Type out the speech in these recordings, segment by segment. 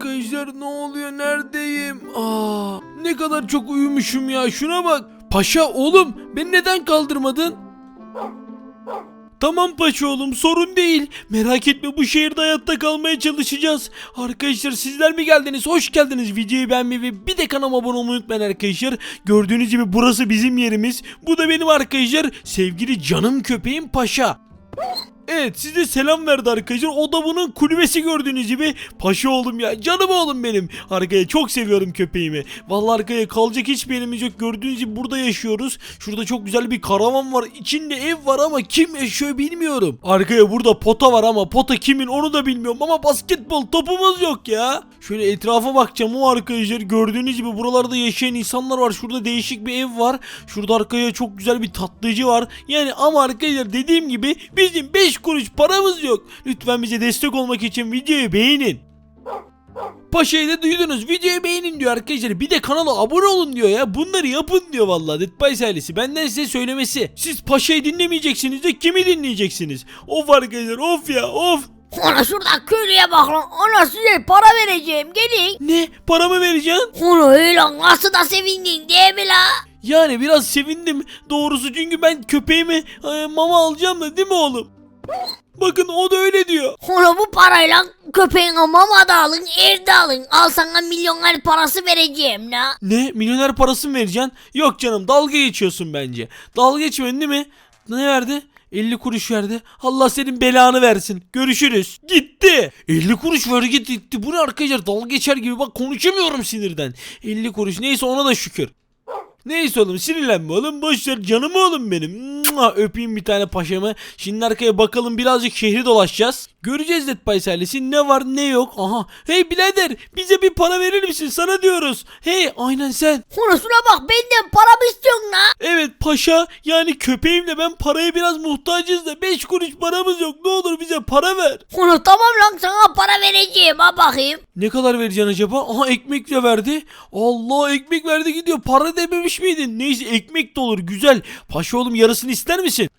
Arkadaşlar ne oluyor neredeyim? Aa, ne kadar çok uyumuşum ya şuna bak. Paşa oğlum beni neden kaldırmadın? Tamam paşa oğlum sorun değil. Merak etme bu şehirde hayatta kalmaya çalışacağız. Arkadaşlar sizler mi geldiniz? Hoş geldiniz. Videoyu beğenmeyi ve bir de kanalıma abone olmayı unutmayın arkadaşlar. Gördüğünüz gibi burası bizim yerimiz. Bu da benim arkadaşlar sevgili canım köpeğim Paşa. Evet size selam verdi arkadaşlar. O da bunun kulübesi gördüğünüz gibi. Paşa oğlum ya. Canım oğlum benim. Arkaya çok seviyorum köpeğimi. Vallahi arkaya kalacak hiçbir yerimiz yok. Gördüğünüz gibi burada yaşıyoruz. Şurada çok güzel bir karavan var. İçinde ev var ama kim yaşıyor bilmiyorum. Arkaya burada pota var ama pota kimin onu da bilmiyorum. Ama basketbol topumuz yok ya. Şöyle etrafa bakacağım o arkadaşlar. Gördüğünüz gibi buralarda yaşayan insanlar var. Şurada değişik bir ev var. Şurada arkaya çok güzel bir tatlıcı var. Yani ama arkadaşlar dediğim gibi bizim 5 kuruş paramız yok. Lütfen bize destek olmak için videoyu beğenin. Paşa'yı da duydunuz. Videoyu beğenin diyor arkadaşlar. Bir de kanala abone olun diyor ya. Bunları yapın diyor vallahi. Dead ailesi. Benden size söylemesi. Siz Paşa'yı dinlemeyeceksiniz de kimi dinleyeceksiniz? Of arkadaşlar of ya of. Ona şurada köylüye bak lan. Ona size para vereceğim. Gelin. Ne? Paramı vereceksin? Onu öyle nasıl da sevindin değil mi la? Yani biraz sevindim doğrusu çünkü ben köpeğime e, mama alacağım da değil mi oğlum? Bakın o da öyle diyor. Ona bu parayla köpeğine mama da alın, ev de alın. Al sana milyoner parası vereceğim la. Ne? Milyoner parası mı vereceksin? Yok canım dalga geçiyorsun bence. Dalga geçmiyorsun değil mi? Ne verdi? 50 kuruş verdi. Allah senin belanı versin. Görüşürüz. Gitti. 50 kuruş verdi gitti. Bu ne arkadaşlar? Dalga geçer gibi bak konuşamıyorum sinirden. 50 kuruş neyse ona da şükür. Neyse oğlum sinirlenme oğlum boş ver canım oğlum benim. Öpeyim bir tane paşamı. Şimdi arkaya bakalım birazcık şehri dolaşacağız. Göreceğiz Dead by ne var ne yok. Aha. Hey birader bize bir para verir misin sana diyoruz. Hey aynen sen. Ona şuna bak benden para mı istiyorsun la? Evet paşa yani köpeğimle ben paraya biraz muhtacız da 5 kuruş paramız yok ne olur bize para ver. Ona tamam lan sana para vereceğim ha bakayım. Ne kadar vereceksin acaba? Aha ekmek de verdi. Allah ekmek verdi gidiyor. Para dememiş miydin? Neyse ekmek de olur güzel. Paşa oğlum yarısını ister misin?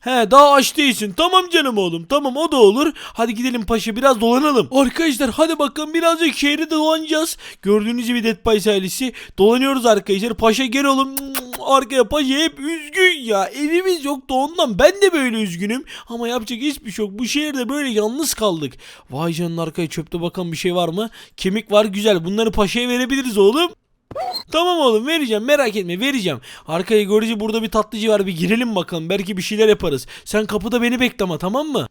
He daha aç değilsin. Tamam canım oğlum. Tamam o da olur. Hadi gidelim paşa biraz dolanalım. Arkadaşlar hadi bakalım birazcık şehri dolanacağız. Gördüğünüz gibi Dead by ailesi. Dolanıyoruz arkadaşlar. Paşa gel oğlum. Arkaya paşa hep üzgün ya. Evimiz yoktu ondan. Ben de böyle üzgünüm. Ama yapacak hiçbir şey yok. Bu şehirde böyle yalnız kaldık. Vay canına arkaya çöpte bakalım bir şey var mı? Kemik var güzel. Bunları paşaya verebiliriz oğlum. Tamam oğlum vereceğim merak etme vereceğim. Arkaya görücü burada bir tatlıcı var bir girelim bakalım belki bir şeyler yaparız. Sen kapıda beni bekleme tamam mı?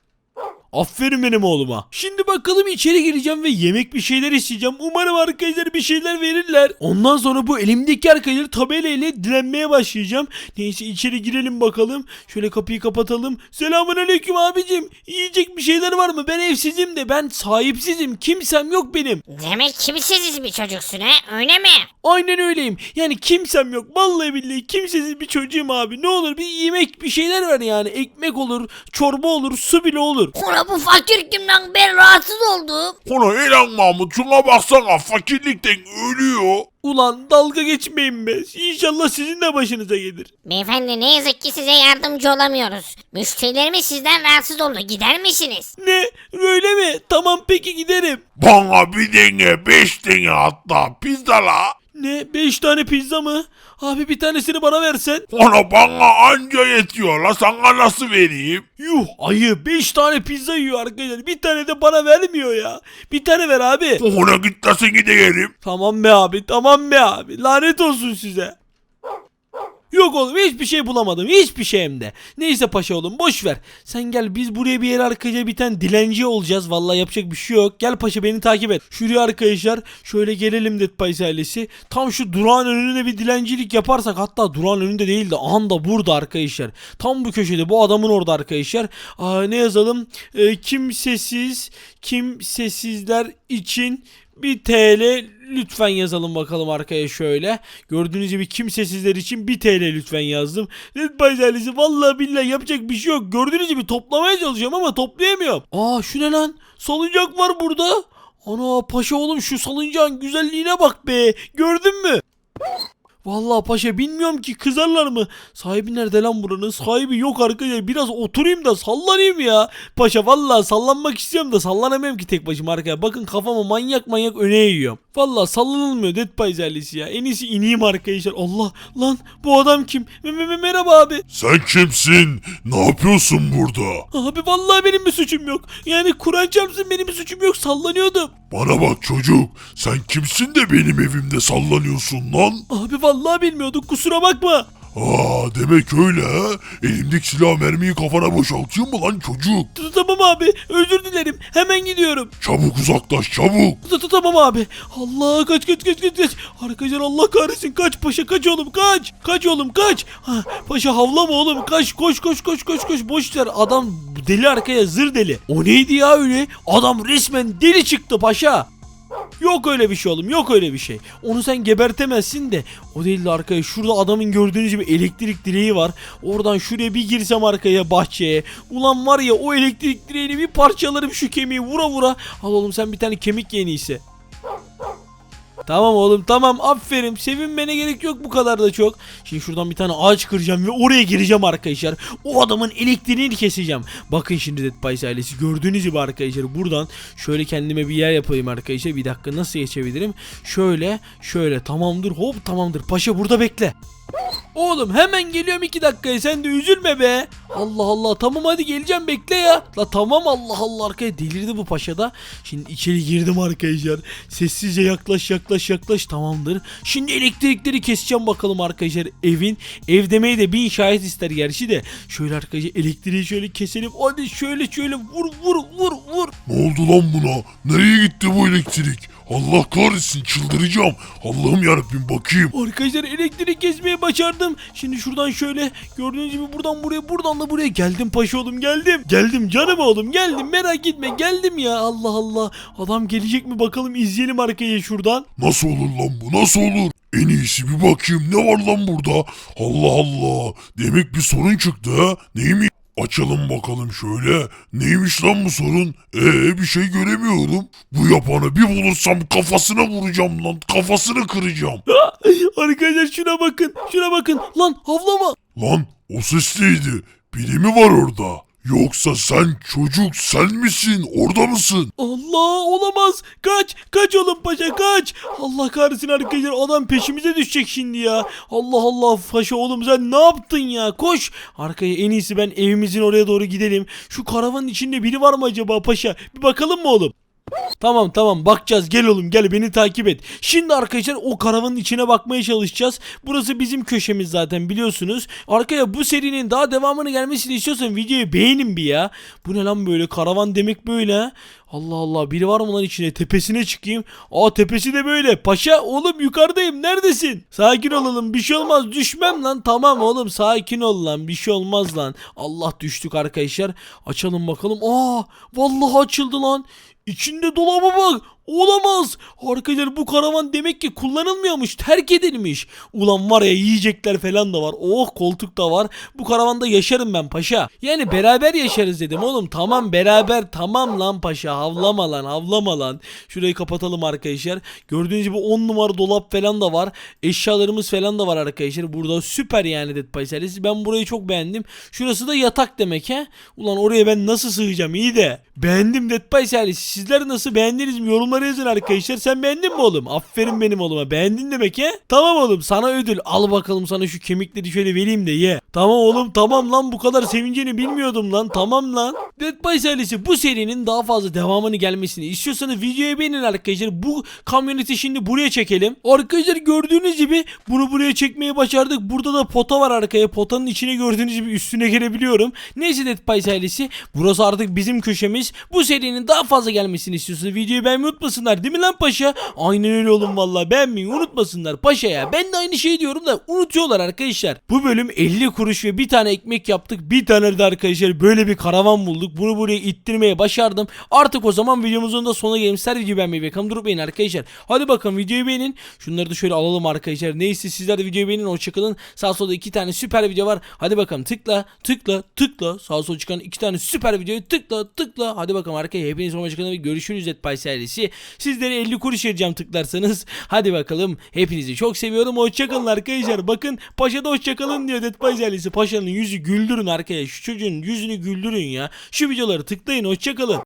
Aferin benim oğluma. Şimdi bakalım içeri gireceğim ve yemek bir şeyler isteyeceğim. Umarım arkadaşlar bir şeyler verirler. Ondan sonra bu elimdeki arkadaşlar tabelayla direnmeye başlayacağım. Neyse içeri girelim bakalım. Şöyle kapıyı kapatalım. Selamun aleyküm abicim. Yiyecek bir şeyler var mı? Ben evsizim de ben sahipsizim. Kimsem yok benim. Demek kimsesiz bir çocuksun ha öyle mi? Aynen öyleyim. Yani kimsem yok. Vallahi billahi kimsesiz bir çocuğum abi. Ne olur bir yemek bir şeyler ver yani. Ekmek olur, çorba olur, su bile olur. Ona bu fakir kim lan ben rahatsız oldum. Ana İlan Mahmut şuna baksana fakirlikten ölüyor. Ulan dalga geçmeyin be. İnşallah sizin de başınıza gelir. Beyefendi ne yazık ki size yardımcı olamıyoruz. Müşterilerimiz sizden rahatsız oldu gider misiniz? Ne? Öyle mi? Tamam peki giderim. Bana bir denge beş tane hatta pizza la. Ne? 5 tane pizza mı? Abi bir tanesini bana versen. Ona bana anca yetiyor la sana nasıl vereyim? Yuh ayı 5 tane pizza yiyor arkadaşlar. Bir tane de bana vermiyor ya. Bir tane ver abi. Ona git de yerim. Tamam be abi tamam be abi. Lanet olsun size. Yok oğlum hiçbir şey bulamadım. Hiçbir şey hem de. Neyse paşa oğlum boş ver. Sen gel biz buraya bir yere arkadaşlar bir tane dilenci olacağız. Vallahi yapacak bir şey yok. Gel paşa beni takip et. Şuraya arkadaşlar şöyle gelelim Dead Pies ailesi. Tam şu durağın önüne bir dilencilik yaparsak hatta durağın önünde değil de anda burada arkadaşlar. Tam bu köşede bu adamın orada arkadaşlar. Aa, ne yazalım? Ee, kimsesiz kimsesizler için bir TL lütfen yazalım bakalım arkaya şöyle. Gördüğünüz gibi kimsesizler için 1 TL lütfen yazdım. By ailesi vallahi billahi yapacak bir şey yok. Gördüğünüz gibi toplamaya çalışıyorum ama toplayamıyorum. Aa şu ne lan? Salıncak var burada. Ana paşa oğlum şu salıncağın güzelliğine bak be. Gördün mü? Vallahi paşa bilmiyorum ki kızarlar mı? Sahibi nerede lan buranın? Sahibi yok arkadaşlar. Biraz oturayım da sallanayım ya. Paşa vallahi sallanmak istiyorum da sallanamıyorum ki tek başıma arkaya. Bakın kafamı manyak manyak öne eğiyorum. Vallahi sallanılmıyor Dead Pies ailesi ya. En iyisi ineyim arkadaşlar. Allah lan bu adam kim? Me- me- merhaba abi. Sen kimsin? Ne yapıyorsun burada? Abi vallahi benim bir suçum yok. Yani Kur'an çarpsın benim bir suçum yok. Sallanıyordum. Bana bak çocuk. Sen kimsin de benim evimde sallanıyorsun lan? Abi vallahi bilmiyorduk. Kusura bakma. Aa demek öyle ha? Elimdeki silah mermiyi kafana boşaltayım mı lan çocuk? Tamam abi. Özür dilerim. Hemen gidiyorum. Çabuk uzaklaş çabuk. Tamam abi. Allah kaç kaç kaç kaç kaç. Arkadaşlar Allah kahretsin. Kaç paşa kaç oğlum kaç. Kaç oğlum kaç. Ha, paşa havlama oğlum. Kaç koş koş koş koş koş. Boş ver. Adam deli arkaya zır deli. O neydi ya öyle? Adam resmen deli çıktı paşa. Yok öyle bir şey oğlum yok öyle bir şey. Onu sen gebertemezsin de o değil de arkaya şurada adamın gördüğünüz gibi elektrik direği var. Oradan şuraya bir girsem arkaya bahçeye. Ulan var ya o elektrik direğini bir parçalarım şu kemiği vura vura. Al oğlum sen bir tane kemik ye en iyisi. Tamam oğlum tamam aferin sevinmene gerek yok bu kadar da çok. Şimdi şuradan bir tane ağaç kıracağım ve oraya gireceğim arkadaşlar. O adamın elektriğini keseceğim. Bakın şimdi Dead Pies ailesi gördüğünüz gibi arkadaşlar buradan şöyle kendime bir yer yapayım arkadaşlar. Bir dakika nasıl geçebilirim? Şöyle şöyle tamamdır hop tamamdır. Paşa burada bekle. Oğlum hemen geliyorum iki dakikaya sen de üzülme be. Allah Allah tamam hadi geleceğim bekle ya. La tamam Allah Allah arkaya delirdi bu paşa da. Şimdi içeri girdim arkadaşlar. Sessizce yaklaş yaklaş yaklaş tamamdır. Şimdi elektrikleri keseceğim bakalım arkadaşlar evin. Ev demeyi de bin şahit ister gerçi de. Şöyle arkadaşlar elektriği şöyle keselim. Hadi şöyle şöyle vur vur vur vur. Ne oldu lan buna? Nereye gitti bu elektrik? Allah kahretsin çıldıracağım. Allah'ım yarabbim bakayım. Arkadaşlar elektrik kesmeyi başardım. Şimdi şuradan şöyle gördüğünüz gibi buradan buraya buradan da buraya geldim paşa oğlum geldim. Geldim canım oğlum geldim merak etme geldim ya Allah Allah. Adam gelecek mi bakalım izleyelim arkaya şuradan. Nasıl olur lan bu nasıl olur? En iyisi bir bakayım ne var lan burada? Allah Allah. Demek bir sorun çıktı ha. Neymiş? Açalım bakalım şöyle. Neymiş lan bu sorun? Ee bir şey göremiyorum. Bu yapanı bir bulursam kafasına vuracağım lan. Kafasını kıracağım. Arkadaşlar şuna bakın şuna bakın lan havlama. Lan o ses neydi? Biri mi var orada? Yoksa sen çocuk sen misin? Orada mısın? Allah olamaz. Kaç kaç oğlum paşa kaç. Allah kahretsin arkadaşlar adam peşimize düşecek şimdi ya. Allah Allah paşa oğlum sen ne yaptın ya koş. Arkaya en iyisi ben evimizin oraya doğru gidelim. Şu karavanın içinde biri var mı acaba paşa? Bir bakalım mı oğlum? Tamam tamam bakacağız gel oğlum gel beni takip et. Şimdi arkadaşlar o karavanın içine bakmaya çalışacağız. Burası bizim köşemiz zaten biliyorsunuz. Arkaya bu serinin daha devamını gelmesini istiyorsan videoyu beğenin bir ya. Bu ne lan böyle karavan demek böyle? Allah Allah biri var mı lan içine tepesine çıkayım. Aa tepesi de böyle. Paşa oğlum yukarıdayım neredesin? Sakin olalım bir şey olmaz düşmem lan. Tamam oğlum sakin ol lan bir şey olmaz lan. Allah düştük arkadaşlar. Açalım bakalım. Aa vallahi açıldı lan. İçinde dolaba bak. Olamaz. Arkadaşlar bu karavan demek ki kullanılmıyormuş. Terk edilmiş. Ulan var ya yiyecekler falan da var. Oh koltuk da var. Bu karavanda yaşarım ben paşa. Yani beraber yaşarız dedim oğlum. Tamam beraber tamam lan paşa. Havlama lan havlama lan. Şurayı kapatalım arkadaşlar. Gördüğünüz gibi 10 numara dolap falan da var. Eşyalarımız falan da var arkadaşlar. Burada süper yani Dead ailesi. Ben burayı çok beğendim. Şurası da yatak demek he. Ulan oraya ben nasıl sığacağım iyi de. Beğendim Dead ailesi. Sizler nasıl beğendiniz mi? Yorumlara yazın arkadaşlar. Sen beğendin mi oğlum? Aferin benim oğluma. Beğendin demek he? Tamam oğlum sana ödül. Al bakalım sana şu kemikleri şöyle vereyim de ye. Tamam oğlum tamam lan bu kadar sevincini bilmiyordum lan. Tamam lan. Dead Pies ailesi bu serinin daha fazla devamını gelmesini istiyorsanız videoyu beğenin arkadaşlar. Bu kamyoneti şimdi buraya çekelim. Arkadaşlar gördüğünüz gibi bunu buraya çekmeyi başardık. Burada da pota var arkaya. Potanın içine gördüğünüz gibi üstüne gelebiliyorum. Neyse Dead Pies ailesi. Burası artık bizim köşemiz. Bu serinin daha fazla gelmesini istiyorsanız videoyu beğenmeyi unutmasınlar değil mi lan paşa? Aynen öyle oğlum valla beğenmeyi unutmasınlar paşa ya. Ben de aynı şeyi diyorum da unutuyorlar arkadaşlar. Bu bölüm 50 kuruş ve bir tane ekmek yaptık. Bir tane de arkadaşlar böyle bir karavan bulduk. Bunu buraya ittirmeye başardım. Artık o zaman videomuzun da sonuna gelelim. Sizler videoyu beğenmeyi ve durup beğenin arkadaşlar. Hadi bakalım videoyu beğenin. Şunları da şöyle alalım arkadaşlar. Neyse sizler de videoyu beğenin. Hoşçakalın. Sağ solda iki tane süper video var. Hadi bakalım tıkla tıkla tıkla. Sağ sol çıkan iki tane süper videoyu tıkla tıkla. Hadi bakalım arkadaşlar. Hepiniz hoşçakalın ve görüşürüz Etpay serisi. Sizlere 50 kuruş vereceğim tıklarsanız. Hadi bakalım. Hepinizi çok seviyorum. Hoşçakalın arkadaşlar. Bakın Paşa da hoşçakalın diyor Etpay serisi. Paşa'nın yüzü güldürün arkadaşlar. Şu çocuğun yüzünü güldürün ya. Şu videoları tıklayın. Hoşçakalın.